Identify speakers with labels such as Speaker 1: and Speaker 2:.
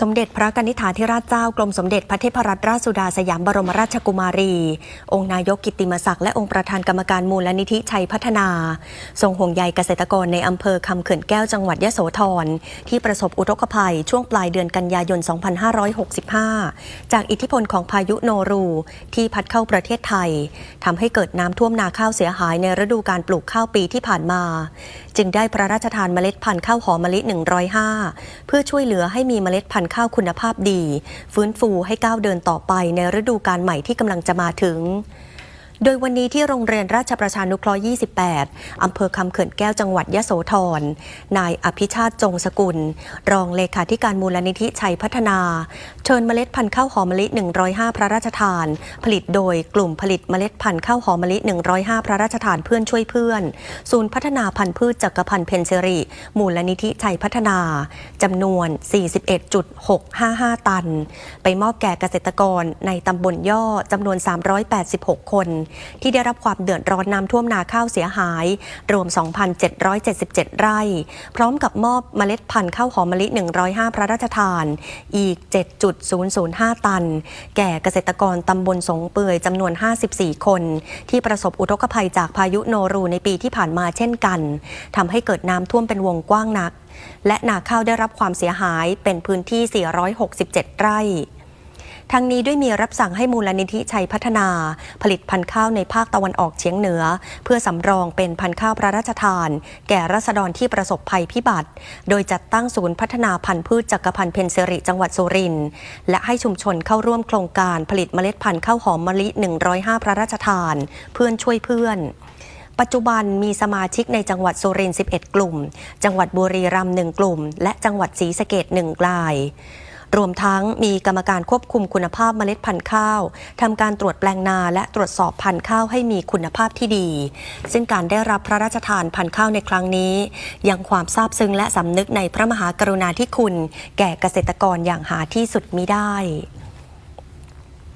Speaker 1: สมเด็จพระนิษฐาธิราชเจ้ากรมสมเด็จพระเทพรัตนราชสุดาสยามบรมราชกุมารี องค์นายกกิติมศักดิ์และองค์ประธานกรรมการมูลนิธิชัยพัฒนา ทรงห่วงใยเกษตรกรในอำเภอคำเขื่อนแก้วจังหวัดยะโสธรที่ประสบอุทกภัยช่วงปลายเดือนกันยายน 2565 จากอิทธิพลของพายุโนรู ที่พัดเข้าประเทศไทยทำให้เกิดน้ำท่วมนาข้าวเสียหายในฤดูการปลูกข้าวปีที่ผ่านมา จึงได้พระราชทานเมล็ดพันธุ์ข้าวหอมมะลิ 105 เพื่อช่วยเหลือให้มีเมล็ดพันธุ์ข้าวคุณภาพดี ฟื้นฟูให้ก้าวเดินต่อไปในฤดูการใหม่ที่กำลังจะมาถึง โดยวันนี้ที่โรงเรียนราชประชานุเคราะห์ 28 อำเภอคำเขื่อนแก้วจังหวัดยโสธร นายอภิชาติจงสกุล รองเลขาธิการมูลนิธิชัยพัฒนา เชิญเมล็ดพันธุ์ข้าวหอมมะลิ 105 พระราชทาน ผลิตโดยกลุ่มผลิตเมล็ดพันธุ์ข้าวหอมมะลิ 105 พระราชทานเพื่อนช่วยเพื่อน ศูนย์พัฒนาพันธุ์พืชจักรพันธ์เพนเซริมูลนิธิชัยพัฒนาจำนวน 41.655 ตัน ไปมอบแก่เกษตรกรในตำบลย่อจำนวน 386 คนที่ได้รับความเดือดร้อนน้ำท่วมนาข้าวเสียหาย รวม 2,777 ไร่ พร้อมกับมอบเมล็ดพันธุ์ข้าวหอมมะลิ 105 พระราชทาน อีก 7.005 ตัน แก่เกษตรกรตำบลสงเปื่อยจำนวน 54 คน ที่ประสบอุทกภัยจากพายุโนรูในปีที่ผ่านมาเช่นกันทำให้เกิดน้ำท่วมเป็นวงกว้างนัก และนาข้าวได้รับความเสียหายเป็นพื้นที่ 467 ไร่ ทั้งนี้ด้วยมีรับสั่งให้มูลนิธิชัยพัฒนา ผลิตพันธุ์ข้าวในภาคตะวันออกเฉียงเหนือ เพื่อสำรองเป็นพันธุ์ข้าวพระราชทาน แก่รัษฎรที่ประสบภัยพิบัติ โดยจัดตั้งศูนย์พัฒนาพันธุ์พืชจักรพันธ์เพนเซริจังหวัดสุรินทร์และให้ชุมชนเข้าร่วมโครงการผลิตเมล็ดพันธุ์ข้าวหอมมะลิ 105 พระราชทาน เพื่อนช่วยเพื่อนปัจจุบันมีสมาชิกในจังหวัดสุรินทร์11 กลุ่ม จังหวัดบุรีรัมย์1กลุ่ม และจังหวัดศรีสะเกด1ราย รวมทั้งมีกรรมการควบคุมคุณภาพเมล็ดพันธุ์ข้าวทำการตรวจแปลงนาและตรวจสอบพันธุ์ข้าวให้มีคุณภาพที่ดี ซึ่งการได้รับพระราชทานพันธุ์ข้าวในครั้งนี้ ยังความซาบซึ้งและสำนึกในพระมหากรุณาธิคุณ แก่เกษตรกรอย่างหาที่สุดมิได้